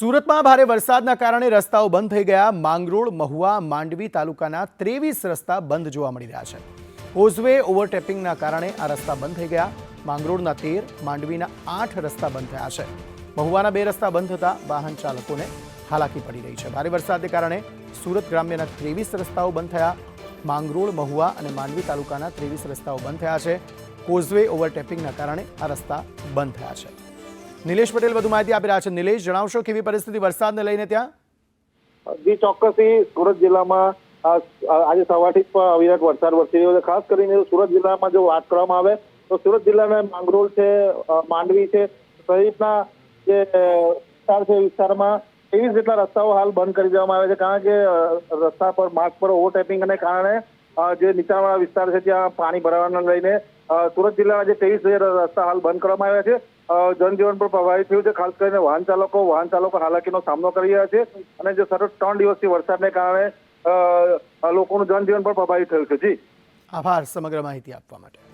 સુરતમાં ભારે વરસાદના કારણે રસ્તાઓ બંધ થઈ ગયા. માંગરોળ, મહુવા, માંડવી તાલુકાના ત્રેવીસ રસ્તા બંધ જોવા મળી રહ્યા છે. ઓઝવે ઓવરટેપિંગના કારણે આ રસ્તા બંધ થઈ ગયા. માંગરોળના તેર, માંડવીના આઠ રસ્તા બંધ થયા છે. મહુવાના બે રસ્તા બંધ થતા વાહન ચાલકોને હાલાકી પડી રહી છે. ભારે વરસાદને કારણે સુરત ગ્રામ્યના ત્રેવીસ રસ્તાઓ બંધ થયા. માંગરોળ, મહુવા અને માંડવી તાલુકાના ત્રેવીસ રસ્તાઓ બંધ થયા છે. કોઝવે ઓવરટેપિંગના કારણે આ રસ્તા બંધ થયા છે. નિલેશ પટેલ વધુ માહિતી આપી રહ્યા છે. નિલેશ, જણાવશો કેવી પરિસ્થિતિ વરસાદને લઈને ત્યાં? જી ચોક્કસથી સુરત જિલ્લામાં આજે સવારથી જ અવિરત વરસાદ વરસી રહ્યો છે. ખાસ કરીને સુરત જિલ્લામાં જો વાત કરવામાં આવે, તો સુરત જિલ્લાના માંગરોળ છે માંડવી છે, સહિતના જે વિસ્તાર છે વિસ્તારમાં ત્રેવીસ જેટલા રસ્તાઓ હાલ બંધ કરી દેવામાં આવે છે. કારણ કે રસ્તા પર, માર્ગ પર ઓવરટેપિંગને કારણે જે નીચાણવાળા વિસ્તાર છે, ત્યાં પાણી ભરાવાના લઈને સુરત જિલ્લાના જે ત્રેવીસ રસ્તા હાલ બંધ કરવામાં આવ્યા છે. જનજીવન પણ પ્રભાવિત થયું છે. ખાસ કરીને વાહન ચાલકો વાહન ચાલકો હાલાકીનો સામનો કરી રહ્યા છે અને જે સતત ત્રણ દિવસથી વરસાદને કારણે લોકોનું જનજીવન પણ પ્રભાવિત થયું છે. જી. આભાર સમગ્ર માહિતી આપવા માટે.